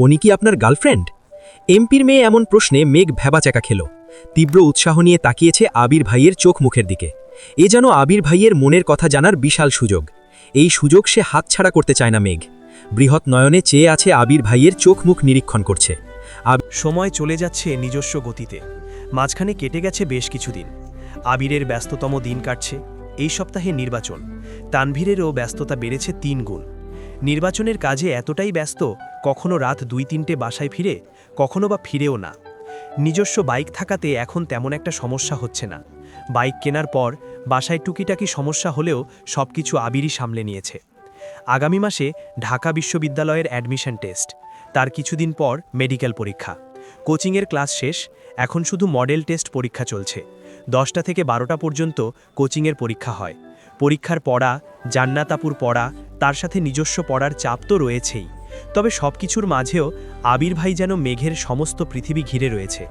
উনি কি আপনার গার্লফ্রেন্ড? এমপির মেয়ে এমন প্রশ্নে মেঘ ভ্যাবাচাকা খেল। তীব্র উৎসাহ নিয়ে তাকিয়েছে আবির ভাইয়ের চোখ মুখের দিকে। এ যেন আবির ভাইয়ের মনের কথা জানার বিশাল সুযোগ। এই সুযোগ সে হাতছাড়া করতে চায় না মেঘ। বৃহৎ নয়নে চেয়ে আছে আবির ভাইয়ের চোখ মুখ নিরীক্ষণ করছে। সময় চলে যাচ্ছে নিজস্ব গতিতে। মাঝখানে কেটে গেছে বেশ কিছুদিন। আবিরের ব্যস্ততম দিন কাটছে। এই সপ্তাহে নির্বাচন। তানভীরেরও ব্যস্ততা বেড়েছে তিন গুণ। নির্বাচনের কাজে এতটাই ব্যস্ত, কখনো রাত দুই তিনটে বাসায় ফিরে, কখনো বা ফিরেও না। নিজস্ব বাইক থাকাতে এখন তেমন একটা সমস্যা হচ্ছে না। বাইক কেনার পর বাসায় টুকিটাকি সমস্যা হলেও সবকিছু আবিরই সামলে নিয়েছে। আগামী মাসে ঢাকা বিশ্ববিদ্যালয়ের অ্যাডমিশন টেস্ট, তার কিছুদিন পর মেডিকেল পরীক্ষা। কোচিংয়ের ক্লাস শেষ, এখন শুধু মডেল টেস্ট পরীক্ষা চলছে। দশটা থেকে বারোটা পর্যন্ত কোচিংয়ের পরীক্ষা হয়। পরীক্ষার পড়া, জান্নাতাপুর পড়া, তার সাথে নিজস্ব পড়ার চাপ তো রয়েছেই। তবে সব কিছুর মাঝেও আবির ভাই যেন মেঘের সমস্ত পৃথিবী ঘিরে রয়েছে।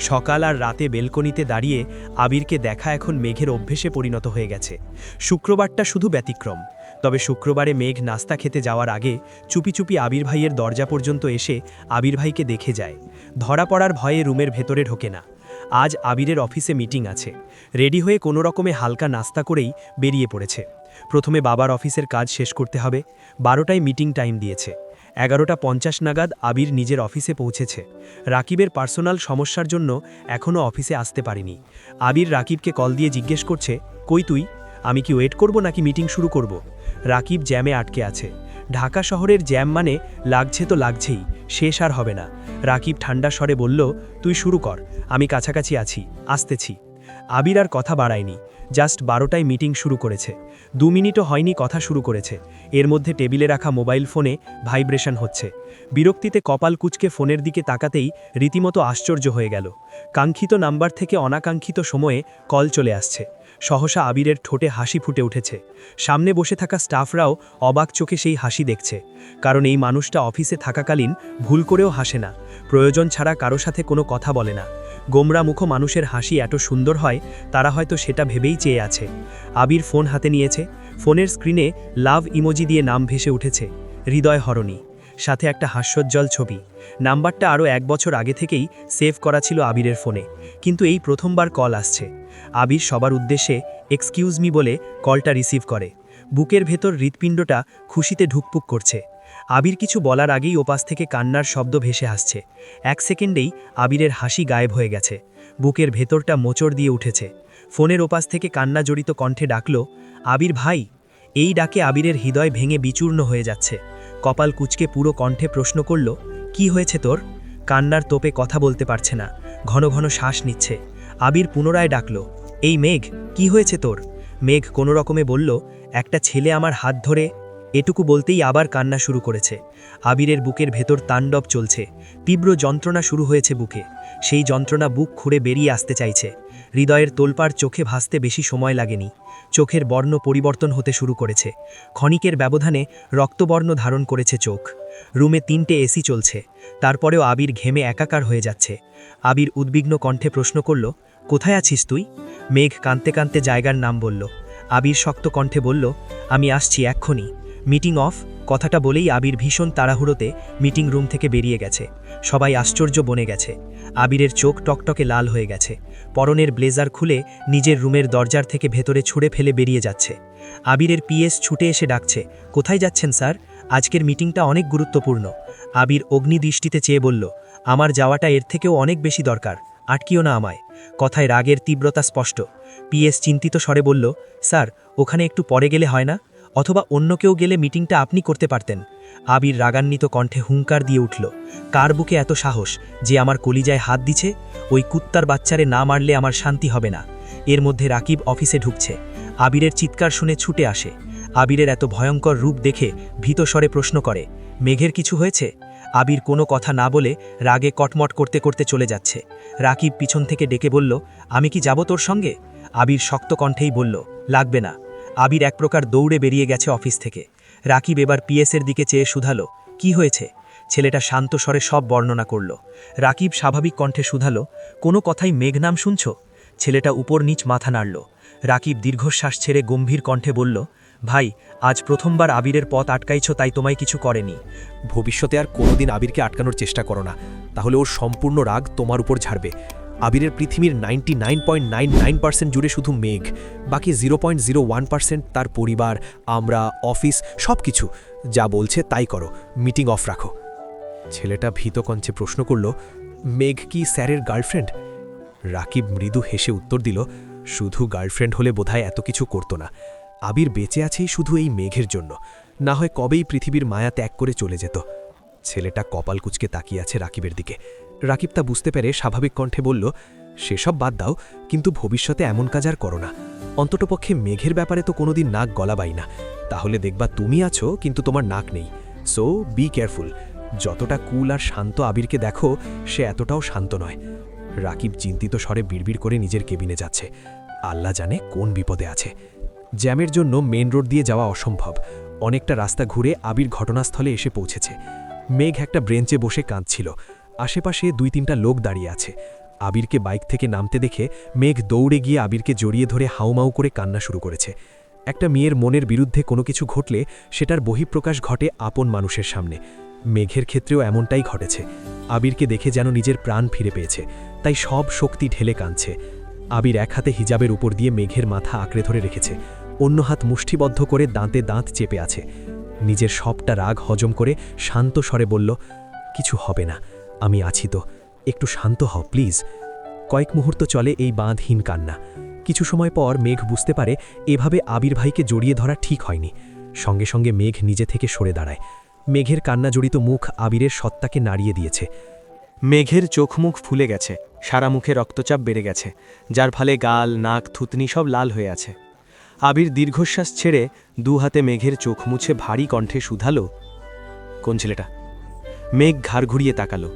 সকাল আর রাতে বেলকনিতে দাঁড়িয়ে আবিরকে দেখা এখন মেঘের অভ্যেসে পরিণত হয়ে গেছে। শুক্রবারটা শুধু ব্যতিক্রম। তবে শুক্রবারে মেঘ নাস্তা খেতে যাওয়ার আগে চুপি চুপি আবির ভাইয়ের দরজা পর্যন্ত এসে আবির ভাইকে দেখে যায়। ধরা পড়ার ভয়ে রুমের ভেতরে ঢোকে না। আজ আবিরের অফিসে মিটিং আছে। রেডি হয়ে কোনো রকমে হালকা নাস্তা করেই বেরিয়ে পড়েছে। প্রথমে বাবার অফিসের কাজ শেষ করতে হবে। বারোটায় মিটিং টাইম দিয়েছে। এগারোটা পঞ্চাশ নাগাদ আবির নিজের অফিসে পৌঁছেছে। রাকিবের পার্সোনাল সমস্যার জন্য এখনও অফিসে আসতে পারেনি। আবির রাকিবকে কল দিয়ে জিজ্ঞেস করছে, কই তুই? আমি কি ওয়েট করব নাকি মিটিং শুরু করব? রাকিব জ্যামে আটকে আছে। ঢাকা শহরের জ্যাম মানে লাগছে তো লাগছেই, শেষ আর হবে না। রাকিব ঠান্ডা স্বরে বলল, তুই শুরু কর, আমি কাছাকাছি আছি, আসতেছি। আবির আর কথা বাড়ায়নি, জাস্ট বারোটায় মিটিং শুরু করেছে। দু মিনিটও হয়নি কথা শুরু করেছে। এর মধ্যে টেবিলে রাখা মোবাইল ফোনে ভাইব্রেশন হচ্ছে। বিরক্তিতে কপাল কুচকে ফোনের দিকে তাকাতেই রীতিমতো আশ্চর্য হয়ে গেল। কাঙ্ক্ষিত নাম্বার থেকে অনাকাঙ্ক্ষিত সময়ে কল চলে আসছে। সহসা আবিরের ঠোঁটে হাসি ফুটে উঠেছে। সামনে বসে থাকা স্টাফরাও অবাক চোখে সেই হাসি দেখছে। কারণ এই মানুষটা অফিসে থাকাকালীন ভুল করেও হাসে না। প্রয়োজন ছাড়া কারও সাথে কোনো কথা বলে না। গোমরা মুখ মানুষের হাসি এত সুন্দর হয়, তারা হয়তো সেটা ভেবেই চেয়ে আছে। আবির ফোন হাতে নিয়েছে। ফোনের স্ক্রিনে লাভ ইমোজি দিয়ে নাম ভেসে উঠেছে। হৃদয় হরণী। সাথে একটা হাস্যোজ্জ্বল ছবি। নাম্বারটা আরও এক বছর আগে থেকেই সেভ করা ছিল আবিরের ফোনে। কিন্তু এই প্রথমবার কল আসছে। আবির সবার উদ্দেশ্যে এক্সকিউজ মি বলে কলটা রিসিভ করে। বুকের ভেতর হৃৎপিণ্ডটা খুশিতে ঢুকপুক করছে। আবির কিছু বলার আগেই ওপাশ থেকে কান্নার শব্দ ভেসে আসছে। এক সেকেন্ডেই আবিরের হাসি গায়েব হয়ে গেছে। বুকের ভেতরটা মোচড় দিয়ে উঠেছে। ফোনের ওপাশ থেকে কান্না জড়িত কণ্ঠে ডাকল, আবির ভাই! এই ডাকে আবিরের হৃদয় ভেঙে বিচূর্ণ হয়ে যাচ্ছে। কপাল কুচকে পুরো কণ্ঠে প্রশ্ন করল, কি হয়েছে তোর? কান্নার তোপে কথা বলতে পারছে না। ঘন ঘন শ্বাস নিচ্ছে। আবির পুনরায় ডাকল এই মেঘ, কি হয়েছে তোর? মেঘ কোনো রকমে বলল, একটা ছেলে আমার হাত ধরে, এটুকু বলতেই আবার কান্না শুরু করেছে। আবিরের বুকের ভেতর তাণ্ডব চলছে। তীব্র যন্ত্রণা শুরু হয়েছে বুকে। সেই যন্ত্রণা বুক খুঁড়ে বেরিয়ে আসতে চাইছে। হৃদয়ের তোলপাড় চোখে ভাসতে বেশি সময় লাগেনি। চোখের বর্ণ পরিবর্তন হতে শুরু করেছে। ক্ষণিকের ব্যবধানে রক্তবর্ণ ধারণ করেছে চোখ। রুমে তিনটে এসি চলছে। তারপরেও আবির ঘেমে একাকার হয়ে যাচ্ছে। আবির উদ্বিগ্ন কণ্ঠে প্রশ্ন করল, কোথায় আছিস তুই? মেঘ কাঁদতে কাঁদতে জায়গার নাম বলল। আবির শক্ত কণ্ঠে বলল, আমি আসছি এক্ষুনি। মিটিং অফ, কথাটা বলেই আবির ভীষণ তাড়াহুড়োতে মিটিং রুম থেকে বেরিয়ে গেছে। সবাই আশ্চর্য বনে গেছে। আবিরের চোখ টকটকে লাল হয়ে গেছে। পরনের ব্লেজার খুলে নিজের রুমের দরজার থেকে ভেতরে ছুঁড়ে ফেলে বেরিয়ে যাচ্ছে। আবিরের পিএস ছুটে এসে ডাকছে, কোথায় যাচ্ছেন স্যার? আজকের মিটিংটা অনেক গুরুত্বপূর্ণ। আবির অগ্নিদৃষ্টিতে চেয়ে বলল, আমার যাওয়াটা এর থেকেও অনেক বেশি দরকার, আটকিও না আমায়। কথায় রাগের তীব্রতা স্পষ্ট। পিএস চিন্তিত স্বরে বলল, স্যার, ওখানে একটু পরে গেলে হয় না? অথবা অন্য কেউ গেলে মিটিংটা আপনি করতে পারতেন? আবির রাগান্বিত কণ্ঠে হুঙ্কার দিয়ে উঠল, কার বুকে এত সাহস যে আমার কলিজায় হাত দিছে? ওই কুত্তার বাচ্চারে না মারলে আমার শান্তি হবে না। এর মধ্যে রাকিব অফিসে ঢুকছে। আবিরের চিৎকার শুনে ছুটে আসে। আবিরের এত ভয়ঙ্কর রূপ দেখে ভীত স্বরে প্রশ্ন করে, মেঘের কিছু হয়েছে? আবির কোনো কথা না বলে রাগে কটমট করতে করতে চলে যাচ্ছে। রাকিব পিছন থেকে ডেকে বলল, আমি কি যাব তোর সঙ্গে? আবির শক্ত কণ্ঠেই বলল, লাগবে না। আবির এক প্রকার দৌড়ে বেরিয়ে গেছে অফিস থেকে। রাকিব এবার পিএসের দিকে চেয়ে শুধালো, কি হয়েছে? ছেলেটা শান্ত স্বরে সব বর্ণনা করল। রাকিব স্বাভাবিক কণ্ঠে শুধালো, কোনো কথাই মেঘ নাম শুনছ? ছেলেটা উপর নিচ মাথা নাড়ল। রাকিব দীর্ঘশ্বাস ছেড়ে গম্ভীর কণ্ঠে বলল ভাই, আজ প্রথমবার আবিরের পথ আটকাইছ, তাই তোমায় কিছু করেনি। ভবিষ্যতে আর কোনোদিন আবিরকে আটকানোর চেষ্টা করো না। তাহলে ওর সম্পূর্ণ রাগ তোমার উপর ঝাড়বে। আবিরের পৃথিবীর নাইনটি জুড়ে শুধু মেঘ, বাকি জিরো তার পরিবার, আমরা অফিস সব কিছু যা বলছে তাই করো মিটিং অফ রাখো। ছেলেটা ভীতকঞ্চে প্রশ্ন করল, মেঘ কি স্যারের গার্লফ্রেন্ড? রাকিব মৃদু হেসে উত্তর দিল, শুধু গার্লফ্রেন্ড হলে বোধহয় এত কিছু করতো না। আবির বেঁচে আছেই শুধু এই মেঘের জন্য। না হয় কবেই পৃথিবীর মায়া ত্যাগ করে চলে যেত। ছেলেটা কপাল কুচকে তাকিয়ে আছে রাকিবের দিকে। রাকিব তা বুঝতে পেরে স্বাভাবিক কণ্ঠে বলল, সেসব বাদ দাও, কিন্তু ভবিষ্যতে এমন কাজ আর করো না। অন্ততপক্ষে মেঘের ব্যাপারে তো কোনোদিন নাক গলাবাই না। তাহলে দেখবা তুমি আছো, কিন্তু তোমার নাক নেই। সো বি কেয়ারফুল যতটা কুল আর শান্ত আবিরকে দেখো, সে এতটাও শান্ত নয়। রাকিব চিন্তিত স্বরে বিড়বিড় করে নিজের কেবিনে যাচ্ছে। আল্লাহ জানে কোন বিপদে আছে। জ্যামের জন্য মেন রোড দিয়ে যাওয়া অসম্ভব। অনেকটা রাস্তা ঘুরে আবির ঘটনাস্থলে এসে পৌঁছেছে। মেঘ একটা ব্রেঞ্চে বসে কাঁদছিল। আশেপাশে দুই তিনটা লোক দাঁড়িয়ে আছে। আবিরকে বাইক থেকে নামতে দেখে মেঘ দৌড়ে গিয়ে আবিরকে জড়িয়ে ধরে হাউমাউ করে কান্না শুরু করেছে। একটা মেয়ের মনের বিরুদ্ধে কোনো কিছু ঘটলে সেটার বহিঃপ্রকাশ ঘটে আপন মানুষের সামনে। মেঘের ক্ষেত্রেও এমনটাই ঘটেছে। আবিরকে দেখে যেন নিজের প্রাণ ফিরে পেয়েছে। তাই সব শক্তি ঢেলে কাঁদছে। আবির এক হাতে হিজাবের উপর দিয়ে মেঘের মাথা আঁকড়ে ধরে রেখেছে। অন্য হাত মুষ্টিবদ্ধ করে দাঁতে দাঁত চেপে আছে। নিজের সবটা রাগ হজম করে শান্ত স্বরে বলল, কিছু হবে না, আমি আছি তো, একটু শান্ত হও, প্লিজ। কয়েক মুহূর্ত চলে এই বাঁধহীন কান্না। কিছু সময় পর মেঘ বুঝতে পারে এভাবে আবির ভাইকে জড়িয়ে ধরা ঠিক হয়নি। সঙ্গে সঙ্গে মেঘ নিজে থেকে সরে দাঁড়ায়। মেঘের কান্না জড়িত মুখ আবিরের সত্তাকে নাড়িয়ে দিয়েছে। মেঘের চোখ মুখ ফুলে গেছে, সারা মুখে রক্তচাপ বেড়ে গেছে, যার ফলে গাল, নাক, থুতনি সব লাল হয়ে আছে। আবির দীর্ঘশ্বাস ছেড়ে দু হাতে মেঘের চোখ মুছে ভারী কণ্ঠে শুধালো, কোন ছেলেটা? মেঘ ঘাড় ঘুরিয়ে তাকালো।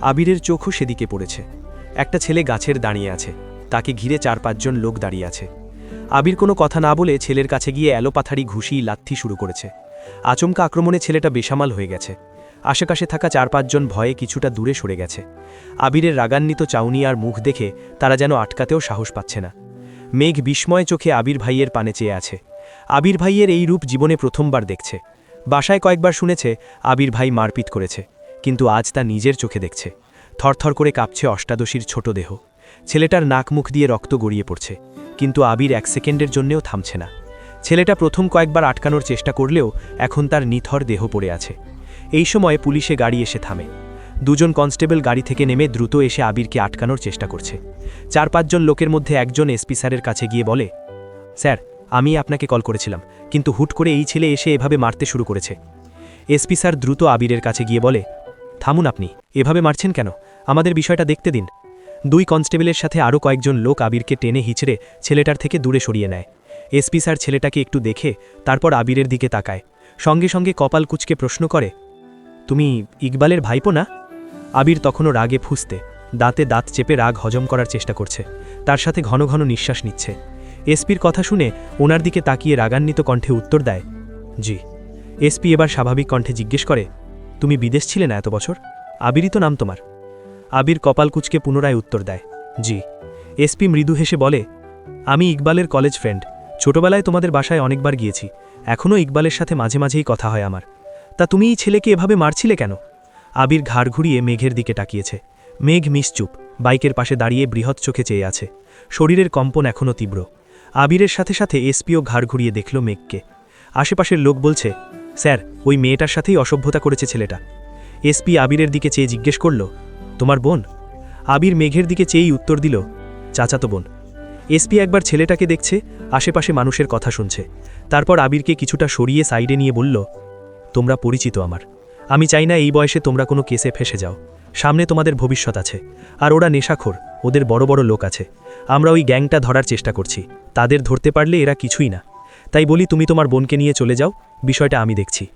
আবিরের চোখও সেদিকে পড়েছে। একটা ছেলে গাছের দাঁড়িয়ে আছে, তাকে ঘিরে চার পাঁচজন লোক দাঁড়িয়ে আছে। আবির কোনো কথা না বলে ছেলের কাছে গিয়ে এলোপাথারি ঘুষি, লাথি শুরু করেছে। আচমকা আক্রমণে ছেলেটা বেসামাল হয়ে গেছে। আশেপাশে থাকা চার পাঁচজন ভয়ে কিছুটা দূরে সরে গেছে। আবিরের রাগান্বিত চাউনি আর মুখ দেখে তারা যেন আটকাতেও সাহস পাচ্ছে না। মেঘ বিস্ময় চোখে আবির ভাইয়ের পানে চেয়ে আছে। আবির ভাইয়ের এই রূপ জীবনে প্রথমবার দেখছে। বাসায় কয়েকবার শুনেছে, আবির ভাই মারপিট করেছে, কিন্তু আজ তা নিজের চোখে দেখছে। থরথর করে কাঁপছে অষ্টাদশীর ছোট দেহ। ছেলেটার নাক মুখ দিয়ে রক্ত গড়িয়ে পড়ছে, কিন্তু আবির এক সেকেন্ডের জন্যেও থামছে না। ছেলেটা প্রথম কয়েকবার আটকানোর চেষ্টা করলেও এখন তার নিথর দেহ পড়ে আছে। এই সময় পুলিশে গাড়ি এসে থামে। দুজন কনস্টেবল গাড়ি থেকে নেমে দ্রুত এসে আবিরকে আটকানোর চেষ্টা করছে। চার পাঁচজন লোকের মধ্যে একজন এসপি স্যারের কাছে গিয়ে বলে, স্যার, আমি আপনাকে কল করেছিলাম, কিন্তু হুট করে এই ছেলে এসে এভাবে মারতে শুরু করেছে। এসপি স্যার দ্রুত আবিরের কাছে গিয়ে বলে, থামুন আপনি, এভাবে মারছেন কেন? আমাদের বিষয়টা দেখতে দিন। দুই কনস্টেবলের সাথে আরও কয়েকজন লোক আবিরকে টেনে হিচড়ে ছেলেটার থেকে দূরে সরিয়ে নেয়। এসপি স্যার ছেলেটাকে একটু দেখে তারপর আবিরের দিকে তাকায়, সঙ্গে সঙ্গে কপাল কুচকে প্রশ্ন করে, তুমি ইকবালের ভাইপো না? আবির তখনও রাগে ফুসতে, দাঁতে দাঁত চেপে রাগ হজম করার চেষ্টা করছে, তার সাথে ঘন ঘন নিঃশ্বাস নিচ্ছে। এসপির কথা শুনে ওনার দিকে তাকিয়ে রাগান্বিত কণ্ঠে উত্তর দেয়, জি। এসপি এবার স্বাভাবিক কণ্ঠে জিজ্ঞেস করে, তুমি বিদেশ ছিলে না এত বছর? আবিরই তো নাম তোমার। আবির কপাল কুচকে পুনরায় উত্তর দেয়, জি। এসপি মৃদু হেসে বলে, আমি ইকবালের কলেজ ফ্রেন্ড। ছোটবেলায় তোমাদের বাসায় অনেকবার গিয়েছি। এখনও ইকবালের সাথে মাঝে মাঝেই কথা হয় আমার। তা তুমি এই ছেলেকে এভাবে মারছিলে কেন? আবির ঘাড় ঘুরিয়ে মেঘের দিকে তাকিয়েছে। মেঘ মিসচুপ বাইকের পাশে দাঁড়িয়ে বৃহৎ চোখে চেয়ে আছে। শরীরের কম্পন এখনও তীব্র। আবিরের সাথে সাথে এসপিও ঘাড় ঘুরিয়ে দেখল মেঘকে। আশেপাশের লোক বলছে, স্যার, ওই মেয়েটার সাথেই অসভ্যতা করেছে ছেলেটা। এসপি আবিরের দিকে চেয়ে জিজ্ঞেস করল, তোমার বোন? আবির মেঘের দিকে চেয়েই উত্তর দিল, চাচাতো বোন। এসপি একবার ছেলেটাকে দেখছে, আশেপাশে মানুষের কথা শুনছে। তারপর আবিরকে কিছুটা সরিয়ে সাইডে নিয়ে বলল, তোমরা পরিচিত আমার। আমি চাই না এই বয়সে তোমরা কোনো কেসে ফেসে যাও। সামনে তোমাদের ভবিষ্যৎ আছে। আর ওরা নেশাখোর, ওদের বড় বড় লোক আছে। আমরা ওই গ্যাংটা ধরার চেষ্টা করছি। তাদের ধরতে পারলে এরা কিছুই না। তাই বলি, তুমি তোমার বোনকে নিয়ে চলে যাও। বিষয়টা আমি দেখছি।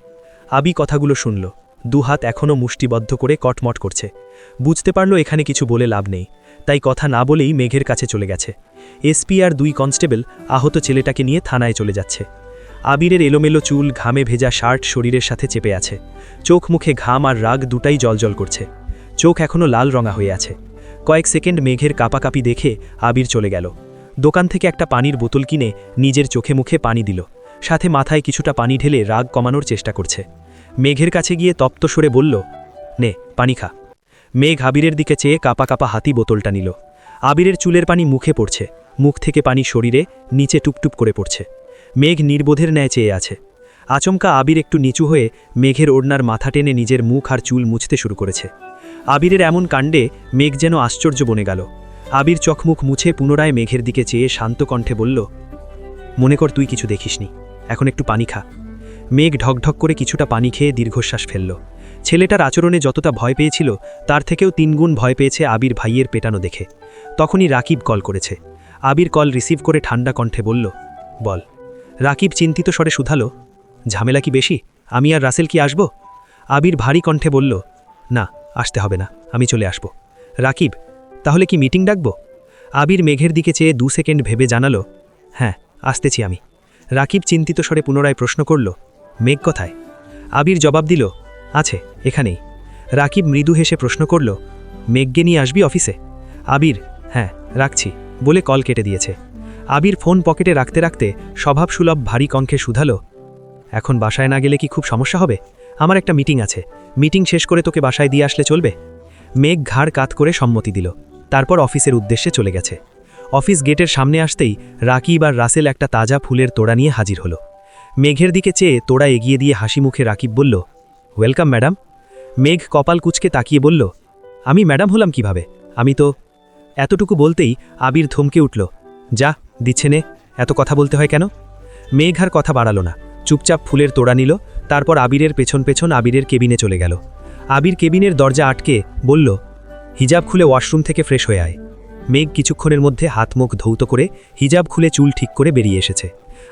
আবি কথাগুলো শুনল। দুহাত এখনও মুষ্টিবদ্ধ করে কটমট করছে। বুঝতে পারল, এখানে কিছু বলে লাভ নেই। তাই কথা না বলেই মেঘের কাছে চলে গেছে। এসপি আর দুই কনস্টেবল আহত ছেলেটাকে নিয়ে থানায় চলে যাচ্ছে। আবিরের এলোমেলো চুল ঘামে ভেজা শার্ট শরীরের সাথে চেপে আছে। চোখ, মুখে ঘাম আর রাগ দুটাই জলজল করছে। চোখ এখনও লাল রঙা হয়ে আছে। কয়েক সেকেন্ড মেঘের কাপাকাপি দেখে আবির চলে গেল। দোকান থেকে একটা পানির বোতল কিনে নিজের চোখে মুখে পানি দিল। সাথে মাথায় কিছুটা পানি ঢেলে রাগ কমানোর চেষ্টা করছে। মেঘের কাছে গিয়ে তপ্ত সরে বলল, নে, পানি খা। মেঘ আবিরের দিকে চেয়ে কাপা কাপা হাতি বোতলটা নিল। আবিরের চুলের পানি মুখে পড়ছে। মুখ থেকে পানি শরীরে, নিচে টুপটুপ করে পড়ছে। মেঘ নির্বোধের ন্যায় চেয়ে আছে। আচমকা আবির একটু নিচু হয়ে মেঘের ওড়নার মাথা টেনে নিজের মুখ আর চুল মুছতে শুরু করেছে। আবিরের এমন কাণ্ডে মেঘ যেন আশ্চর্য বনে গেল। আবির চোখমুখ মুছে পুনরায় মেঘের দিকে চেয়ে শান্ত কণ্ঠে বলল, মনে কর তুই কিছু দেখিসনি। এখন একটু পানি খা। মেঘ ঢকঢক করে কিছুটা পানি খেয়ে দীর্ঘশ্বাস ফেলল। ছেলেটার আচরণে যতটা ভয় পেয়েছিল, তার থেকেও তিনগুণ ভয় পেয়েছে আবির ভাইয়ের পেটানো দেখে। তখনই রাকিব কল করেছে। আবির কল রিসিভ করে ঠান্ডা কণ্ঠে বলল, বল। রাকিব চিন্তিত স্বরে শুধালো, ঝামেলা কি বেশি? আমি আর রাসেল কি আসব? আবির ভারী কণ্ঠে বলল, না, আসতে হবে না, আমি চলে আসব। রাকিব, তাহলে কি মিটিং ডাকব? আবির মেঘের দিকে চেয়ে দু সেকেন্ড ভেবে জানালো হ্যাঁ আসতেছি আমি। রাকিব চিন্তিত স্বরে পুনরায় প্রশ্ন করল, মেঘ কোথায়? আবির জবাব দিল, আছে, এখানেই। রাকিব মৃদু হেসে প্রশ্ন করল, মেঘকে নিয়ে আসবি অফিসে? আবির হ্যাঁ রাখছি। বলে কল কেটে দিয়েছে। আবির ফোন পকেটে রাখতে রাখতে স্বভাবসুলভ ভারী কণ্ঠে শুধালো, এখন বাসায় না গেলে কি খুব সমস্যা হবে? আমার একটা মিটিং আছে। মিটিং শেষ করে তোকে বাসায় দিয়ে আসলে চলবে? মেঘ ঘাড় কাত করে সম্মতি দিল। তারপর অফিসের উদ্দেশ্যে চলে গেছে। অফিস গেটের সামনে আসতেই রাকিব আর রাসেল একটা তাজা ফুলের তোড়া নিয়ে হাজির হলো। মেঘের দিকে চেয়ে তোড়া এগিয়ে দিয়ে হাসি মুখে রাকিব বলল, ওয়েলকাম, ম্যাডাম। মেঘ কপাল কুচকে তাকিয়ে বলল, আমি ম্যাডাম হলাম কীভাবে? আমি তো এতটুকু বলতেই আবির থমকে উঠল, যা দিচ্ছে নে, এত কথা বলতে হয় কেন? মেঘ আর কথা বাড়ালো না। চুপচাপ ফুলের তোড়া নিল, তারপর আবিরের পেছন পেছন আবিরের কেবিনে চলে গেল। আবির কেবিনের দরজা আটকে বলল, হিজাব খুলে ওয়াশরুম থেকে ফ্রেশ হয়ে আয়। মেঘ কিছুক্ষণের মধ্যে হাত মুখ ধৌত করে হিজাব খুলে চুল ঠিক করে বেরিয়ে এসেছে।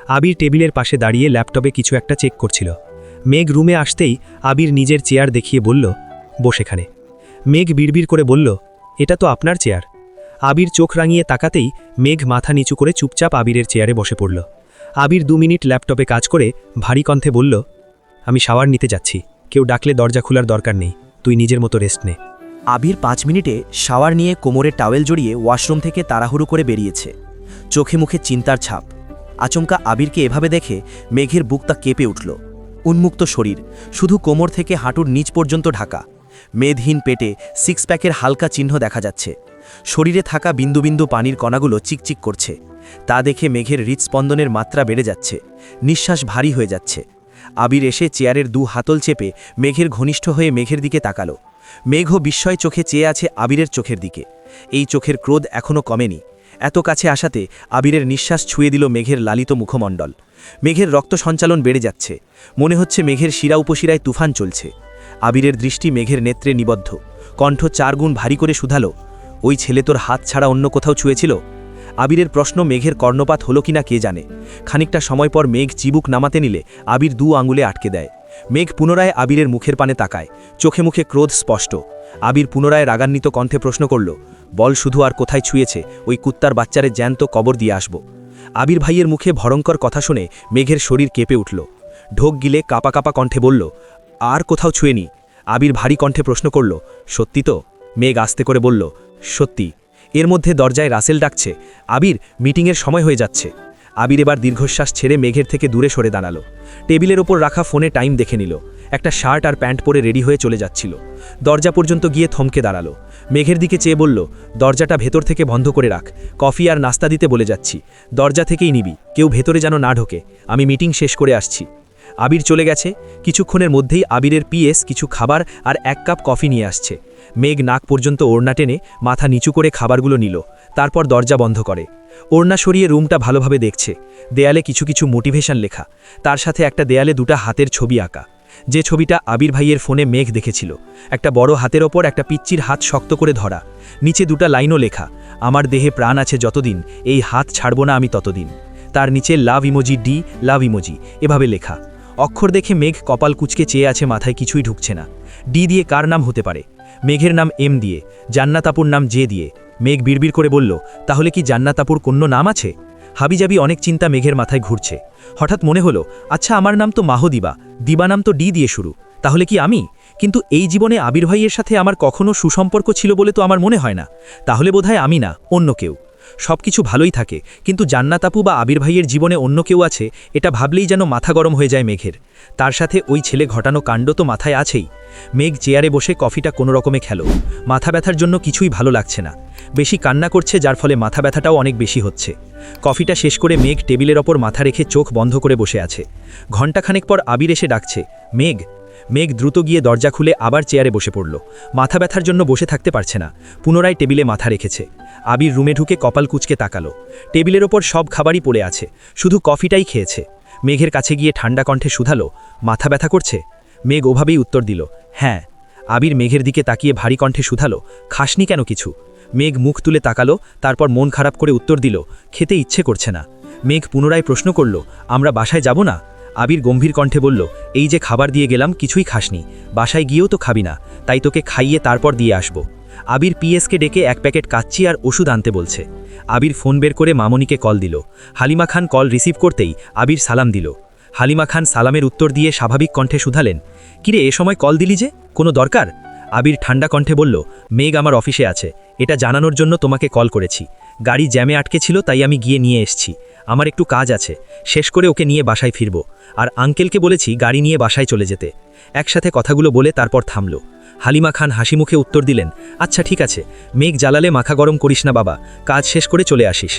আবির টেবিলের পাশে দাঁড়িয়ে ল্যাপটপে কিছু একটা চেক করছিল। মেঘ রুমে আসতেই আবির নিজের চেয়ার দেখিয়ে বলল বসেখানে মেঘ বিড়বিড় করে বলল, এটা তো আপনার চেয়ার। আবির চোখ রাঙিয়ে তাকাতেই মেঘ মাথা নিচু করে চুপচাপ আবিরের চেয়ারে বসে পড়ল। আবির দু মিনিট ল্যাপটপে কাজ করে ভারী কণ্ঠে বলল, আমি শাওয়ার নিতে যাচ্ছি। কেউ ডাকলে দরজা খোলার দরকার নেই। তুই নিজের মতো রেস্ট নে। আবির পাঁচ মিনিটে শাওয়ার নিয়ে কোমরে টাওয়েল জড়িয়ে ওয়াশরুম থেকে তাড়াহুড়ো করে বেরিয়েছে। চোখে মুখে চিন্তার ছাপ। আচমকা আবিরকে এভাবে দেখে মেঘের বুকটা কেঁপে উঠল। উন্মুক্ত শরীর, শুধু কোমর থেকে হাঁটুর নিচ পর্যন্ত ঢাকা। মেদহীন পেটে সিক্স প্যাকের হালকা চিহ্ন দেখা যাচ্ছে। শরীরে থাকা বিন্দু বিন্দু পানির কণাগুলো চিকচিক করছে। তা দেখে মেঘের হৃৎস্পন্দনের মাত্রা বেড়ে যাচ্ছে। নিঃশ্বাস ভারী হয়ে যাচ্ছে। আবির এসে চেয়ারের দু হাতল চেপে মেঘের ঘনিষ্ঠ হয়ে মেঘের দিকে তাকালো। মেঘ বিস্ময় চোখে চেয়ে আছে আবিরের চোখের দিকে। এই চোখের ক্রোধ এখনও কমেনি। এত কাছে আসাতে আবিরের নিঃশ্বাস ছুঁয়ে দিল মেঘের লালিত মুখমণ্ডল। মেঘের রক্ত সঞ্চালন বেড়ে যাচ্ছে। মনে হচ্ছে মেঘের শিরা উপশিরায় তুফান চলছে। আবিরের দৃষ্টি মেঘের নেত্রে নিবদ্ধ। কণ্ঠ চারগুণ ভারী করে শুধালো। ওই ছেলে তোর হাত ছাড়া অন্য কোথাও ছুঁয়েছিল? আবিরের প্রশ্ন মেঘের কর্ণপাত হলো কিনা কে জানে? খানিকটা সময় পর মেঘ চিবুক নামাতে নিলে আবির দু আঙুলে আটকে দেয়। মেঘ পুনরায় আবিরের মুখের পানে তাকায়। চোখে মুখে ক্রোধ স্পষ্ট। আবির পুনরায় রাগান্বিত কণ্ঠে প্রশ্ন করল, বল শুধু আর কোথায় ছুঁয়েছে? ওই কুত্তার বাচ্চারে জ্যান্ত কবর দিয়ে আসব। আবির ভাইয়ের মুখে ভয়ঙ্কর কথা শুনে মেঘের শরীর কেঁপে উঠল। ঢোক গিলে কাপা কাপা কণ্ঠে বলল, আর কোথাও ছুঁয়েনি আবির ভারী কণ্ঠে প্রশ্ন করল, সত্যি তো? মেঘ আস্তে করে বলল, সত্যি, এর মধ্যে দরজায় রাসেল ডাকছে। আবির, মিটিংয়ের সময় হয়ে যাচ্ছে। আবির এবার দীর্ঘশ্বাস ছেড়ে মেঘের থেকে দূরে সরে দাঁড়াল। টেবিলের ওপর রাখা ফোনে টাইম দেখে নিল। একটা শার্ট আর প্যান্ট পরে রেডি হয়ে চলে যাচ্ছিল। দরজা পর্যন্ত গিয়ে থমকে দাঁড়াল। মেঘের দিকে চেয়ে বলল, দরজাটা ভেতর থেকে বন্ধ করে রাখ। কফি আর নাস্তা দিতে বলে যাচ্ছি। দরজা থেকেই নিবি। কেউ ভেতরে যেন না ঢোকে। আমি মিটিং শেষ করে আসছি। আবির চলে গেছে। কিছুক্ষণের মধ্যেই আবিরের পিএস কিছু খাবার আর এক কাপ কফি নিয়ে আসছে। মেঘ নাক পর্যন্ত ওড়না টেনে মাথা নিচু করে খাবারগুলো নিল। তারপর দরজা বন্ধ করে। ওড়না সরিয়ে রুমটা ভালোভাবে দেখছে। দেয়ালে কিছু কিছু মোটিভেশন লেখা। তার সাথে একটা দেয়ালে দুটা হাতের ছবি আঁকা। যে ছবিটা আবির ভাইয়ের ফোনে মেঘ দেখেছিল। একটা বড় হাতের ওপর একটা পিচ্চির হাত শক্ত করে ধরা। নিচে দুটা লাইনও লেখা, আমার দেহে প্রাণ আছে যতদিন, এই হাত ছাড়ব না আমি ততদিন। তার নিচে love emoji D, love emoji, এভাবে লেখা। অক্ষর দেখে মেঘ কপাল কুচকে চেয়ে আছে মাথায় কিছুই ঢুকছে না। ডি দিয়ে কার নাম হতে পারে? মেঘের নাম এম দিয়ে, জান্নাতাপুর নাম জে দিয়ে। মেঘ বিড়বিড় করে বলল, তাহলে কি জান্নাতাপুর কোনো নাম আছে? হাবিজাবি অনেক চিন্তা মেঘের মাথায় ঘুরছে। হঠাৎ মনে হলো আচ্ছা আমার নাম তো মাহদিবা, দিবা নাম তো ডি দিয়ে শুরু, তাহলে কি আমি? কিন্তু এই জীবনে আবির্ভাইয়ের সাথে আমার কখনো সুসম্পর্ক ছিল বলে তো আমার মনে হয় না। তাহলে বোধহয় আমি না, অন্য কেউ। সব কিছু ভালোই থাকে, কিন্তু জান্নাতাপু বা আবির ভাইয়ের জীবনে অন্য কেউ আছে, এটা ভাবলেই যেন মাথা গরম হয়ে যায় মেঘের। তার সাথে ওই ছেলে ঘটানো কাণ্ড তো মাথায় আছেই। মেঘ চেয়ারে বসে কফিটা কোনো রকমে খেলো। মাথা ব্যথার জন্য কিছুই ভালো লাগছে না। বেশি কান্না করছে, যার ফলে মাথা ব্যথাটাও অনেক বেশি হচ্ছে। কফিটা শেষ করে মেঘ টেবিলের ওপর মাথা রেখে চোখ বন্ধ করে বসে আছে। ঘণ্টাখানেক পর আবির এসে ডাকছে, মেঘ! মেঘ দ্রুত গিয়ে দরজা খুলে আবার চেয়ারে বসে পড়ল। মাথা ব্যথার জন্য বসে থাকতে পারছে না। পুনরায় টেবিলে মাথা রেখেছে। আবির রুমে ঢুকে কপাল কুচকে তাকালো। টেবিলের ওপর সব খাবারই পড়ে আছে, শুধু কফিটাই খেয়েছে। মেঘের কাছে গিয়ে ঠান্ডা কণ্ঠে শুধালো, মাথা ব্যথা করছে? মেঘ ওভাবেই উত্তর দিল হ্যাঁ। আবির মেঘের দিকে তাকিয়ে ভারী কণ্ঠে শুধালো, খাসনি কেন কিছু? মেঘ মুখ তুলে তাকালো, তারপর মন খারাপ করে উত্তর দিল, খেতে ইচ্ছে করছে না। মেঘ পুনরায় প্রশ্ন করল, আমরা বাসায় যাব না? আবির গম্ভীর কণ্ঠে বলল, এই যে খাবার দিয়ে গেলাম, কিছুই খাসনি। বাসায় গিয়েও তো খাবি না, তাই তোকে খাইয়ে তারপর দিয়ে আসব। আবির পিএসকে ডেকে এক প্যাকেট কাচ্চি আর ওষুধ আনতে বলছে। আবির ফোন বের করে মামনিকে কল দিল। হালিমা খান কল রিসিভ করতেই আবির সালাম দিল। হালিমা খান সালামের উত্তর দিয়ে স্বাভাবিক কণ্ঠে শুধালেন, কিরে, এ সময় কল দিলি যে? কোনো দরকার? আবির ঠান্ডা কণ্ঠে বলল, মেঘ আমার অফিসে আছে। এটা জানানোর জন্য তোমাকে কল করেছি। গাড়ি জ্যামে আটকে ছিল, তাই আমি গিয়ে নিয়ে এসছি। আমার একটু কাজ আছে। শেষ করে ওকে নিয়ে বাসায় ফিরব। আর আঙ্কেলকে বলেছি গাড়ি নিয়ে বাসায় চলে যেতে। একসাথে কথাগুলো বলে তারপর থামল। হালিমা খান হাসি মুখে উত্তর দিলেন আচ্ছা ঠিক আছে, মেঘ জ্বালালে মাখা গরম করিস না বাবা, কাজ শেষ করে চলে আসিস।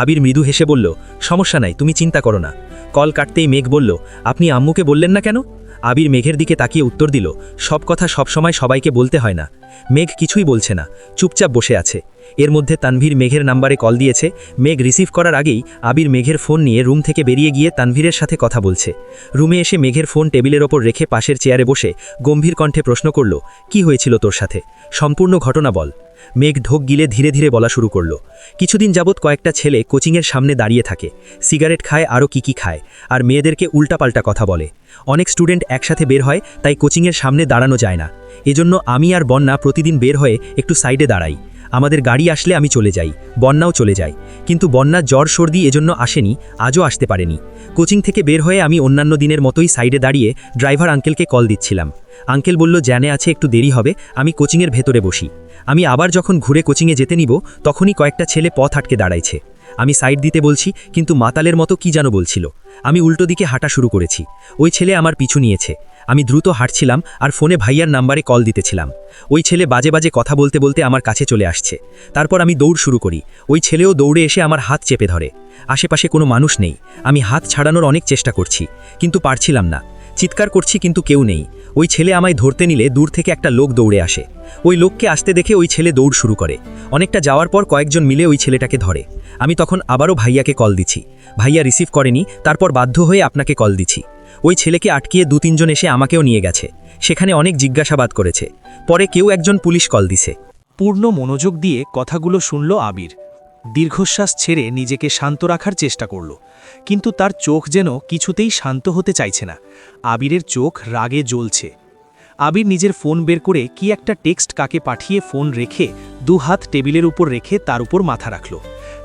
আবির মৃদু হেসে বলল, সমস্যা নাই, তুমি চিন্তা করো না। কল কাটতেই মেঘ বলল, আপনি আম্মুকে বললেন না কেন? আবির মেঘের দিকে তাকিয়ে উত্তর দিল, সব কথা সবসময় সবাইকে বলতে হয় না। মেঘ কিছুই বলছে না, চুপচাপ বসে আছে। এর মধ্যে তানভীর মেঘের নাম্বারে কল দিয়েছে, মেঘ রিসিভ করার আগেই আবির মেঘের ফোন নিয়ে রুম থেকে বেরিয়ে গিয়ে তানভীরের সাথে কথা বলছে। রুমে এসে মেঘের ফোন টেবিলের ওপর রেখে পাশের চেয়ারে বসে গম্ভীর কণ্ঠে প্রশ্ন করল, কি হয়েছিল তোর সাথে? সম্পূর্ণ ঘটনা বল। মেঘ ঢোক গিলে ধীরে ধীরে বলা শুরু করল। কিছুদিন যাবৎ কয়েকটা ছেলে কোচিংয়ের সামনে দাঁড়িয়ে থাকে। সিগারেট খায় আরও কি কি খায়। আর মেয়েদেরকে উল্টাপাল্টা কথা বলে। অনেক স্টুডেন্ট একসাথে বের হয়, তাই কোচিংয়ের সামনে দাঁড়ানো যায় না। এজন্য আমি আর বন্যা প্রতিদিন বের হয়ে একটু সাইডে দাঁড়াই। আমাদের গাড়ি আসলে আমি চলে যাই, বন্যাও চলে যায়। কিন্তু বন্যা জ্বর, সর্দি এজন্য আসেনি, আজও আসতে পারেনি। কোচিং থেকে বের হয়ে আমি অন্যান্য দিনের মতোই সাইডে দাঁড়িয়ে ড্রাইভার আঙ্কেলকে কল দিচ্ছিলাম। আঙ্কেল বলল, জ্যানে আছে, একটু দেরি হবে, আমি কোচিংয়ের ভেতরে বসি। আমি আবার যখন ঘুরে কোচিংয়ে যেতে নিব, তখনই কয়েকটা ছেলে পথ আটকে দাঁড়াইছে। আমি সাইড দিতে বলছি, কিন্তু মাতালের মতো কি যেন বলছিল। আমি উল্টো দিকে হাঁটা শুরু করেছি। ওই ছেলে আমার পিছু নিয়েছে। আমি দ্রুত হাঁটছিলাম আর ফোনে ভাইয়ার নাম্বারে কল দিতেছিলাম। ওই ছেলে বাজে বাজে কথা বলতে বলতে আমার কাছে চলে আসছে। তারপর আমি দৌড় শুরু করি। ওই ছেলেও দৌড়ে এসে আমার হাত চেপে ধরে। আশেপাশে কোনো মানুষ নেই। আমি হাত ছাড়ানোর অনেক চেষ্টা করছি, কিন্তু পারছিলাম না। চিৎকার করছি, কিন্তু কেউ নেই। ওই ছেলে আমায় ধরতে নিলে দূর থেকে একটা লোক দৌড়ে আসে। ওই লোককে আসতে দেখে ওই ছেলে দৌড় শুরু করে। অনেকটা যাওয়ার পর কয়েকজন মিলে ওই ছেলেটাকে ধরে। আমি তখন আবারও ভাইয়াকে কল দিচ্ছি। ভাইয়া রিসিভ করেনি, তারপর বাধ্য হয়ে আপনাকে কল দিচ্ছি। ওই ছেলেকে আটকিয়ে দু তিনজন এসে আমাকেও নিয়ে গেছে। সেখানে অনেক জিজ্ঞাসাবাদ করেছে। পরে কেউ একজন পুলিশ কল দিছে। পূর্ণ মনোযোগ দিয়ে কথাগুলো শুনল আবির। দীর্ঘশ্বাস ছেড়ে নিজেকে শান্ত রাখার চেষ্টা করল, কিন্তু তার চোখ যেন কিছুতেই শান্ত হতে চাইছে না। আবিরের চোখ রাগে জ্বলছে। আবির নিজের ফোন বের করে কি একটা টেক্সট কাকে পাঠিয়ে ফোন রেখে দু হাত টেবিলের উপর রেখে তার উপর মাথা রাখল।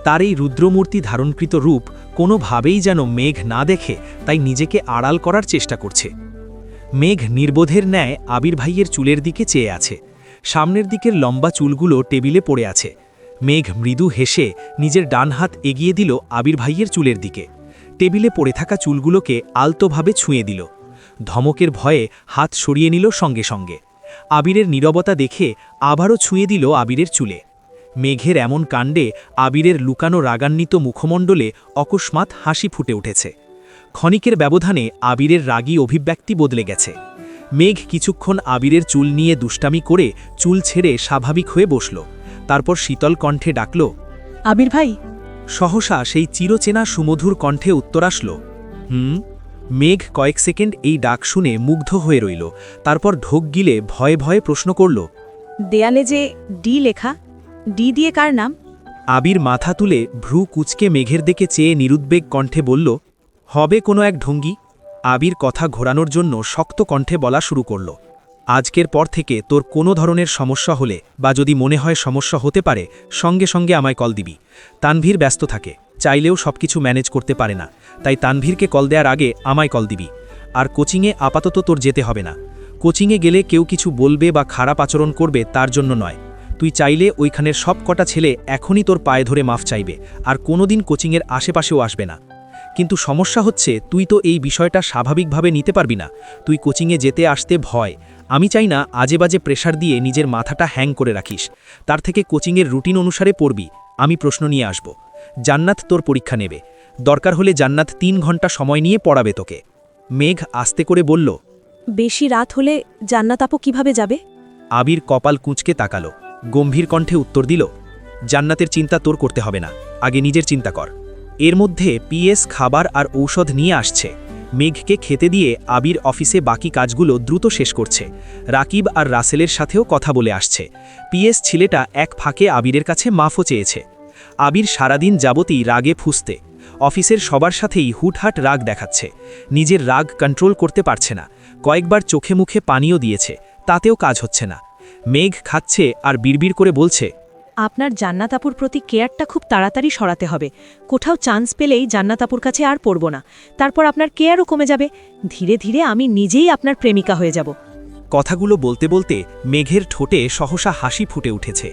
তার এই রুদ্রমূর্তি ধারণকৃত রূপ কোনোভাবেই যেন মেঘ না দেখে তাই নিজেকে আড়াল করার চেষ্টা করছে। মেঘ নির্বোধের ন্যায় আবির ভাইয়ের চুলের দিকে চেয়ে আছে। সামনের দিকের লম্বা চুলগুলো টেবিলে পড়ে আছে। মেঘ মৃদু হেসে নিজের ডান হাত এগিয়ে দিল আবির ভাইয়ের চুলের দিকে। টেবিলে পড়ে থাকা চুলগুলোকে আলতোভাবে ছুঁয়ে দিল। ধমকের ভয়ে হাত সরিয়ে নিল সঙ্গে সঙ্গে। আবিরের নীরবতা দেখে আবারও ছুঁয়ে দিল আবিরের চুলে। মেঘের এমন কাণ্ডে আবিরের লুকানো রাগান্বিত মুখমণ্ডলে অকস্মাৎ হাসি ফুটে উঠেছে। ক্ষণিকের ব্যবধানে আবিরের রাগী অভিব্যক্তি বদলে গেছে। মেঘ কিছুক্ষণ আবিরের চুল নিয়ে দুষ্টামি করে চুল ছেড়ে স্বাভাবিক হয়ে বসল। তারপর শীতল কণ্ঠে ডাকল আবির ভাই। সহসা সেই চিরচেনা সুমধুর কণ্ঠে উত্তর আসল হুম? মেঘ কয়েক সেকেন্ড এই ডাক শুনে মুগ্ধ হয়ে রইল তারপর ঢোক গিলে ভয়ে ভয়ে প্রশ্ন করল দেয়ালে যে ডি লেখা ডি দিয়ে কার নাম? আবির মাথা তুলে ভ্রু কুচকে মেঘের দিকে চেয়ে নিরুদ্বেগ কণ্ঠে বলল হবে কোনো এক ঢঙ্গি? আবির কথা ঘোরানোর জন্য শক্ত কণ্ঠে বলা শুরু করল আজকের পর থেকে তোর কোনো ধরনের সমস্যা হলে বা যদি মনে হয় সমস্যা হতে পারে, সঙ্গে সঙ্গে আমায় কল দিবি। তানভীর ব্যস্ত থাকে, চাইলেও সবকিছু ম্যানেজ করতে পারে না, তাই তানভীরকে কল দেওয়ার আগে আমায় কল দিবি। আর কোচিংয়ে আপাতত তোর যেতে হবে না। কোচিংয়ে গেলে কেউ কিছু বলবে বা খারাপ আচরণ করবে তার জন্য নয়। তুই চাইলে ওইখানের সব কটা ছেলে এখনই তোর পায়ে ধরে মাফ চাইবে, আর কোনোদিন কোচিংয়ের আশেপাশেও আসবে না। কিন্তু সমস্যা হচ্ছে তুই তো এই বিষয়টা স্বাভাবিকভাবে নিতে পারবি না। তুই কোচিংয়ে যেতে আসতে ভয়। আমি চাই না আজে বাজে প্রেশার দিয়ে নিজের মাথাটা হ্যাং করে রাখিস। তার থেকে কোচিংয়ের রুটিন অনুসারে পড়বি। আমি প্রশ্ন নিয়ে আসব। জান্নাত তোর পরীক্ষা নেবে। দরকার হলে জান্নাত তিন ঘণ্টা সময় নিয়ে পড়াবে তোকে। মেঘ আস্তে করে বলল বেশি রাত হলে জান্নাত আপু কীভাবে যাবে? আবির কপাল কুঁচকে তাকালো। গম্ভীর কণ্ঠে উত্তর দিল জান্নাতের চিন্তা তোর করতে হবে না। আগে নিজের চিন্তা কর। এর মধ্যে পিএস খাবার আর ঔষধ নিয়ে আসছে। মেঘকে খেতে দিয়ে আবির অফিসে বাকি কাজগুলো দ্রুত শেষ করছে। রাকিব আর রাসেলের সাথেও কথা বলে আসছে। পিএস ছেলেটা এক ফাঁকে আবিরের কাছে মাফও চেয়েছে। আবির সারাদিন যাবতই রাগে ফুসতে। অফিসের সবার সাথেই হুটহাট রাগ দেখাচ্ছে। নিজের রাগ কন্ট্রোল করতে পারছে না। কয়েকবার চোখে মুখে পানিও দিয়েছে। তাতেও কাজ হচ্ছে না। মেঘ খাচ্ছে আর বিড়বিড় করে বলছে আপনার জান্নাত আপুর প্রতি কেয়ারটা খুব তাড়াতাড়ি সরাতে হবে। কোথাও চান্স পেলেই জান্নাতাপুর কাছে আর পড়ব না। তারপর আপনার কেয়ারও কমে যাবে। ধীরে ধীরে আমি নিজেই আপনার প্রেমিকা হয়ে যাব। কথাগুলো বলতে বলতে মেঘের ঠোঁটে সহসা হাসি ফুটে উঠেছে।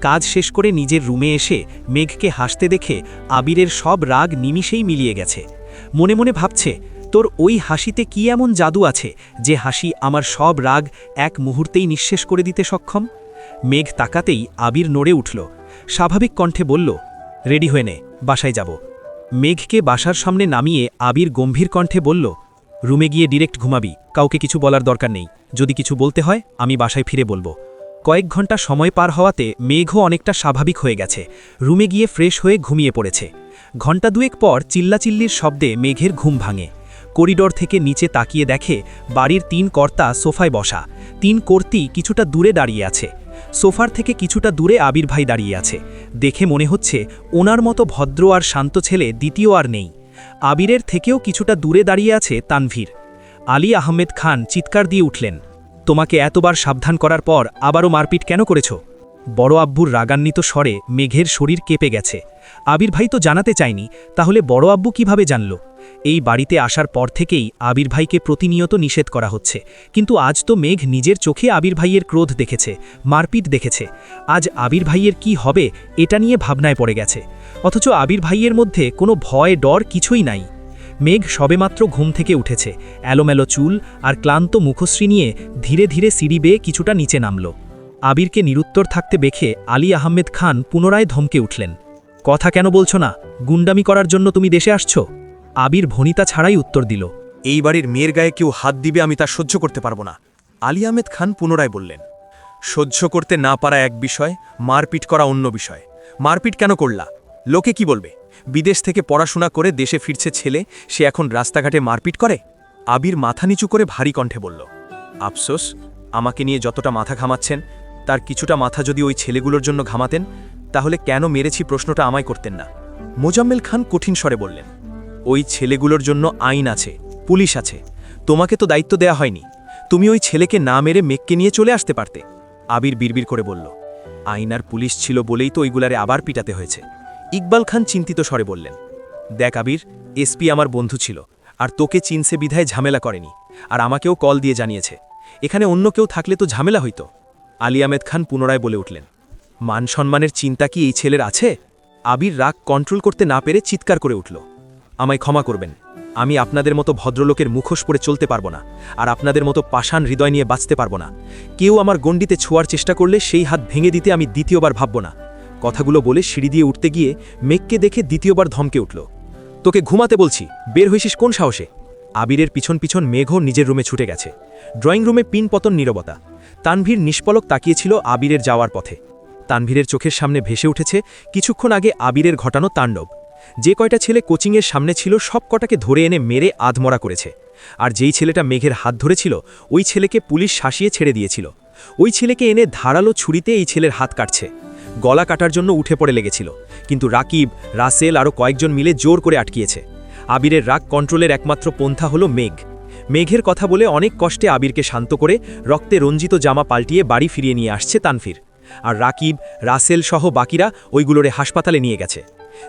কাজ শেষ করে নিজের রুমে এসে মেঘকে হাসতে দেখে আবিরের সব রাগ নিমিষেই মিলিয়ে গেছে। মনে মনে ভাবছে, তোর ওই হাসিতে কি এমন জাদু আছে, যে হাসি আমার সব রাগ এক মুহূর্তেই নিঃশেষ করে দিতে সক্ষম? মেঘ তাকাতেই আবির নড়ে উঠল। স্বাভাবিক কণ্ঠে বলল, রেডি হয়ে নে, বাসায় যাব। মেঘকে বাসার সামনে নামিয়ে আবির গম্ভীর কণ্ঠে বলল, রুমে গিয়ে ডিরেক্ট ঘুমাবি, কাউকে কিছু বলার দরকার নেই। যদি কিছু বলতে হয়, আমি বাসায় ফিরে বলব। কয়েক ঘণ্টা সময় পার হওয়াতে মেঘও অনেকটা স্বাভাবিক হয়ে গেছে। রুমে গিয়ে ফ্রেশ হয়ে ঘুমিয়ে পড়েছে। ঘণ্টা দুয়েক পর চিল্লাচিল্লির শব্দে মেঘের ঘুম ভাঙে। করিডোর থেকে নিচে তাকিয়ে দেখে বাড়ির তিন কর্তা সোফায় বসা। তিন কর্তি কিছুটা দূরে দাঁড়িয়ে আছে। সোফার থেকে কিছুটা দূরে আবির ভাই দাঁড়িয়ে আছে। দেখে মনে হচ্ছে ওনার মতো ভদ্র আর শান্ত ছেলে দ্বিতীয় আর নেই। আবিরের থেকেও কিছুটা দূরে দাঁড়িয়ে আছে তানভীর। আলী আহমেদ খান চিৎকার দিয়ে উঠলেন, তোমাকে এতবার সাবধান করার পর আবারও মারপিট কেন করেছ? বড় আব্বুর রাগান্বিত স্বরে মেঘের শরীর কেঁপে গেছে। আবির ভাই তো জানাতে চায়নি, তাহলে বড় আব্বু কীভাবে জানল? এই বাড়িতে আসার পর থেকেই আবির ভাইকে প্রতিনিয়ত নিষেধ করা হচ্ছে। কিন্তু আজ তো মেঘ নিজের চোখে আবির ভাইয়ের ক্রোধ দেখেছে, মারপিট দেখেছে। আজ আবির ভাইয়ের কি হবে, এটা নিয়ে ভাবনায় পড়ে গেছে। অথচ আবির ভাইয়ের মধ্যে কোনো ভয়, ডর কিছুই নাই। মেঘ সবেমাত্র ঘুম থেকে উঠেছে। এলোমেলো চুল আর ক্লান্ত মুখশ্রী নিয়ে ধীরে ধীরে সিঁড়ি বেয়ে কিছুটা নিচে নামল। আবিরকে নিরুত্তর থাকতে দেখে আলী আহমেদ খান পুনরায় ধমকে উঠলেন। কথা কেন বলছো না? গুন্ডামি করার জন্য তুমি দেশে আসছো? আবির ভনিতা ছাড়াই উত্তর দিল, এই বাড়ির মেয়ের গায়ে কেউ হাত দিবে আমি তা সহ্য করতে পারব না। আলী আহমেদ খান পুনরায় বললেন, সহ্য করতে না পারা এক বিষয়, মারপিট করা অন্য বিষয়। মারপিট কেন করলা? লোকে কি বলবে? বিদেশ থেকে পড়াশোনা করে দেশে ফিরছে ছেলে, সে এখন রাস্তাঘাটে মারপিট করে? আবির মাথা নিচু করে ভারী কণ্ঠে বলল, আফসোস, আমাকে নিয়ে যতটা মাথা ঘামাচ্ছেন, তার কিছুটা মাথা যদি ওই ছেলেগুলোর জন্য ঘামাতেন, তাহলে কেন মেরেছি প্রশ্নটা আমায় করতেন না? মোজাম্মেল খান কঠিন স্বরে বললেন ওই ছেলেগুলোর জন্য আইন আছে, পুলিশ আছে। তোমাকে তো দায়িত্ব দেয়া হয়নি। তুমি ওই ছেলেকে না মেরে মেঘকে নিয়ে চলে আসতে পারতে। আবির বিড়বিড় করে বলল, আইন আর পুলিশ ছিল বলেই তো ওইগুলারে আবার পিটাতে হয়েছে। ইকবাল খান চিন্তিত স্বরে বললেন, দেখ আবির, এসপি আমার বন্ধু ছিল, আর তোকে চিনসে বিধায় ঝামেলা করেনি, আর আমাকেও কল দিয়ে জানিয়েছে। এখানে অন্য কেউ থাকলে তো ঝামেলা হইতো। আলী আহমেদ খান পুনরায় বলে উঠলেন, মান সম্মানের চিন্তা কি এই ছেলের আছে? আবির রাগ কন্ট্রোল করতে না পেরে চিৎকার করে উঠল। আমায় ক্ষমা করবেন। আমি আপনাদের মতো ভদ্রলোকের মুখোশ পরে চলতে পারব না, আর আপনাদের মতো পাষাণ হৃদয় নিয়ে বাঁচতে পারব না। কেউ আমার গণ্ডিতে ছোঁয়ার চেষ্টা করলে সেই হাত ভেঙে দিতে আমি দ্বিতীয়বার ভাবব না। কথাগুলো বলে সিঁড়ি দিয়ে উঠতে গিয়ে মেঘকে দেখে দ্বিতীয়বার ধমকে উঠল। তোকে ঘুমাতে বলছি, বের হয়েছিস কোন সাহসে? আবিরের পিছন পিছন মেঘও নিজের রুমে ছুটে গেছে। ড্রয়িং রুমে পিন পতন নীরবতা। তানভীর নিষ্পলক তাকিয়েছিল আবিরের যাওয়ার পথে। তানভীরের চোখের সামনে ভেসে উঠেছে, কিছুক্ষণ আগে আবিরের ঘটানো তাণ্ডব। যে কয়টা ছেলে কোচিংয়ের সামনে ছিল সব কটাকে ধরে এনে মেরে আধমরা করেছে। আর যেই ছেলেটা মেঘের হাত ধরেছিল, ওই ছেলেকে পুলিশ শাসিয়ে ছেড়ে দিয়েছিল। ওই ছেলেকে এনে ধারালো ছুরিতে এই ছেলের হাত কাটছে। গলা কাটার জন্য উঠে পড়ে লেগেছিল। কিন্তু রাকিব, রাসেল আরও কয়েকজন মিলে জোর করে আটকিয়েছে। আবিরের রাগ কন্ট্রোলের একমাত্র পন্থা হলো মেঘ। মেঘের কথা বলে অনেক কষ্টে আবিরকে শান্ত করে রক্তে রঞ্জিত জামা পাল্টিয়ে বাড়ি ফিরিয়ে নিয়ে আসছে তানফির আর রাকিব, রাসেল সহ বাকিরা ওইগুলোরে হাসপাতালে নিয়ে গেছে।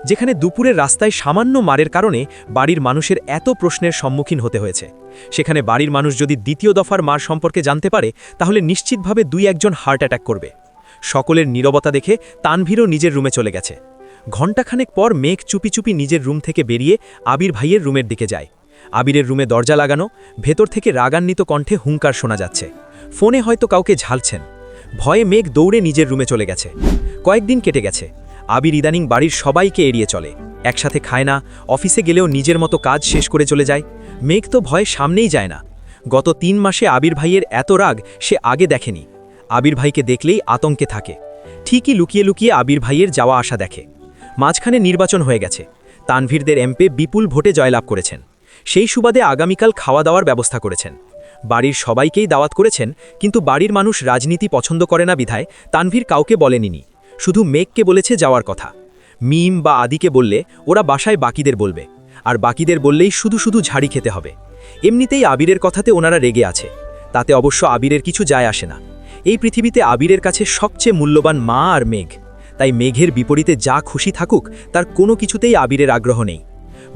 যেখানে দুপুরের রাস্তায় সামান্য মারের কারণে বাড়ির মানুষের এত প্রশ্নের সম্মুখীন হতে হয়েছে। সেখানে বাড়ির মানুষ যদি দ্বিতীয় দফার মার সম্পর্কে জানতে পারে, তাহলে নিশ্চিতভাবে দুই একজন হার্ট অ্যাটাক করবে। সকলের নীরবতা দেখে তানভীরও নিজের রুমে চলে গেছে। ঘণ্টাখানেক পর মেঘ চুপি চুপি নিজের রুম থেকে বেরিয়ে আবির ভাইয়ের রুমের দিকে যায়। আবিরের রুমে দরজা লাগানো, ভেতর থেকে রাগান্বিত কণ্ঠে হুঙ্কার শোনা যাচ্ছে। ফোনে হয়তো কাউকে ঝালছেন। ভয়ে মেঘ দৌড়ে নিজের রুমে চলে গেছে। কয়েকদিন কেটে গেছে। আবির ইদানিং বাড়ির সবাইকে এড়িয়ে চলে। একসাথে খায় না, অফিসে গেলেও নিজের মতো কাজ শেষ করে চলে যায়। মেঘ তো ভয়ে সামনেই যায় না। গত তিন মাসে আবির ভাইয়ের এত রাগ সে আগে দেখেনি। আবির ভাইকে দেখলেই আতঙ্কে থাকে। ঠিকই লুকিয়ে লুকিয়ে আবির ভাইয়ের যাওয়া আসা দেখে। মাঝখানে নির্বাচন হয়ে গেছে। তানভীরদের এমপে বিপুল ভোটে জয়লাভ করেছেন। সেই সুবাদে আগামীকাল খাওয়া দাওয়ার ব্যবস্থা করেছেন। বাড়ির সবাইকেই দাওয়াত করেছেন, কিন্তু বাড়ির মানুষ রাজনীতি পছন্দ করে না বিধায় তানভীর কাউকে বলেনি শুধু মেঘকে বলেছে যাওয়ার কথা। মিম বা আদিকে বললে, ওরা বাসায় বাকিদের বলবে। আর বাকিদের বললেই শুধু শুধু ঝাড়ি খেতে হবে। এমনিতেই আবিরের কথাতে ওনারা রেগে আছে। তাতে অবশ্য আবিরের কিছু যায় আসে না। এই পৃথিবীতে আবিরের কাছে সবচেয়ে মূল্যবান মা আর মেঘ। তাই মেঘের বিপরীতে যা খুশি থাকুক, তার কোনো কিছুতেই আবিরের আগ্রহ নেই।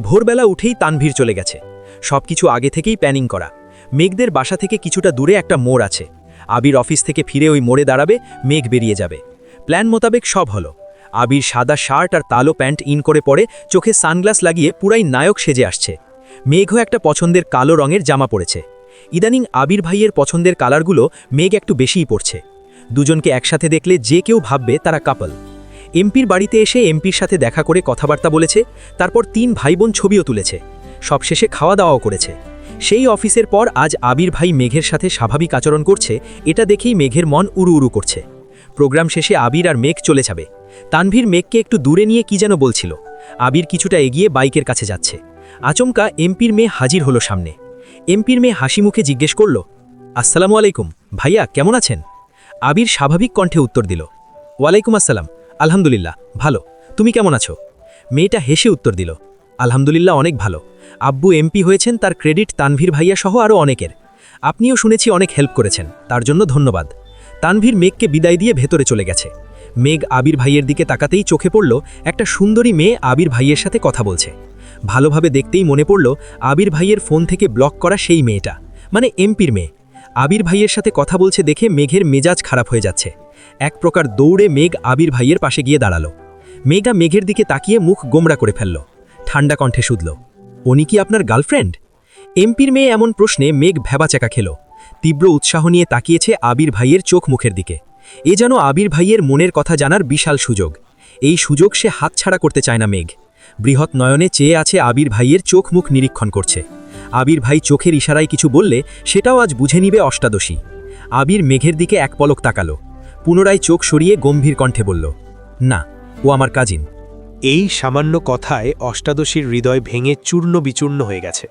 ভোরবেলা উঠেই তানভীর চলে গেছে। সবকিছু আগে থেকেই প্ল্যানিং করা। মেঘদের বাসা থেকে কিছুটা দূরে একটা মোড় আছে। আবির অফিস থেকে ফিরে ওই মোড়ে দাঁড়াবে, মেঘ বেরিয়ে যাবে। প্ল্যান মোতাবেক সব হলো। আবির সাদা শার্ট আর তালো প্যান্ট ইন করে পরে চোখে সানগ্লাস লাগিয়ে পুরাই নায়ক সেজে আসছে। মেঘও একটা পছন্দের কালো রঙের জামা পড়েছে ইদানিং আবির ভাইয়ের পছন্দের কালারগুলো মেঘ একটু বেশিই পড়ছে দুজনকে একসাথে দেখলে যে কেউ ভাববে তারা কাপল। এমপির বাড়িতে এসে এমপির সাথে দেখা করে কথাবার্তা বলেছে, তারপর তিন ভাই বোন ছবিও তুলেছে। সবশেষে খাওয়া দাওয়াও করেছে। সেই অফিসের পর আজ আবির ভাই মেঘের সাথে স্বাভাবিক আচরণ করছে, এটা দেখেই মেঘের মন উড়ু উড়ু করছে। প্রোগ্রাম শেষে আবির আর মেঘ চলে যাবে। তানভীর মেঘকে একটু দূরে নিয়ে কি যেন বলছিল। আবির কিছুটা এগিয়ে বাইকের কাছে যাচ্ছে। আচমকা এমপির মেয়ে হাজির হলো সামনে। এমপির মেয়ে হাসি মুখে জিজ্ঞেস করল, আসসালামু আলাইকুম। ভাইয়া, কেমন আছেন? আবির স্বাভাবিক কণ্ঠে উত্তর দিল, ওয়ালাইকুম আসসালাম। আলহামদুলিল্লাহ, ভালো। তুমি কেমন আছো? মেয়েটা হেসে উত্তর দিল, আলহামদুলিল্লাহ, অনেক ভালো। আব্বু এমপি হয়েছেন, তার ক্রেডিট তানভীর ভাইয়া সহ আরও অনেকের। আপনিও শুনেছি অনেক হেল্প করেছেন, তার জন্য ধন্যবাদ। তানভীর মেঘকে বিদায় দিয়ে ভেতরে চলে গেছে। মেঘ আবির ভাইয়ের দিকে তাকাতেই চোখে পড়ল একটা সুন্দরী মেয়ে আবির ভাইয়ের সাথে কথা বলছে। ভালোভাবে দেখতেই মনে পড়ল আবির ভাইয়ের ফোন থেকে ব্লক করা সেই মেয়েটা মানে এমপির মেয়ে। আবির ভাইয়ের সাথে কথা বলছে দেখে মেঘের মেজাজ খারাপ হয়ে যাচ্ছে। এক প্রকার দৌড়ে মেঘ আবির ভাইয়ের পাশে গিয়ে দাঁড়াল। মেঘা মেঘের দিকে তাকিয়ে মুখ গোমরা করে ফেলল। ঠান্ডা কণ্ঠে শুধল, উনি কি আপনার গার্লফ্রেন্ড? এমপির মেয়ে এমন প্রশ্নে মেঘ ভেবাচাকা খেল। তীব্র উৎসাহ নিয়ে তাকিয়েছে আবির ভাইয়ের চোখ মুখের দিকে। এ যেন আবির ভাইয়ের মনের কথা জানার বিশাল সুযোগ। এই সুযোগ সে হাতছাড়া করতে চায় না মেঘ। বৃহৎ নয়নে চেয়ে আছে আবির ভাইয়ের চোখ মুখ নিরীক্ষণ করছে। আবির ভাই চোখের ইশারায় কিছু বললে সেটাও আজ বুঝে নিবে অষ্টাদশী। আবির মেঘের দিকে এক পলক তাকালো। পুনরায় চোখ সরিয়ে গম্ভীর কণ্ঠে বলল, না, ও আমার কাজিন। এই সামান্য কথায় অষ্টাদশীর হৃদয় ভেঙে চূর্ণ বিচূর্ণ হয়ে গেছে।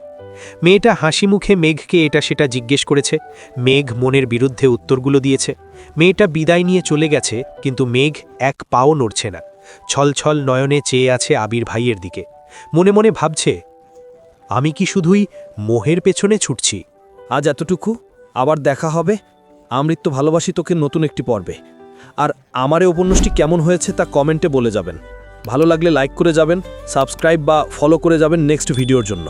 মেয়েটা হাসি মুখে মেঘকে এটা সেটা জিজ্ঞেস করেছে। মেঘ মনের বিরুদ্ধে উত্তরগুলো দিয়েছে। মেয়েটা বিদায় নিয়ে চলে গেছে, কিন্তু মেঘ এক পাও নড়ছে না। ছলছল নয়নে চেয়ে আছে আবির ভাইয়ের দিকে। মনে মনে ভাবছে, আমি কি শুধুই মোহের পেছনে ছুটছি? আজ এতটুকু, আবার দেখা হবে। আমৃত্য ভালোবাসি তোকে নতুন একটি পর্বে। আর আমার এই উপন্যাসটি কেমন হয়েছে তা কমেন্টে বলে যাবেন। ভালো লাগলে লাইক করে যাবেন, সাবস্ক্রাইব বা ফলো করে যাবেন নেক্সট ভিডিওর জন্য।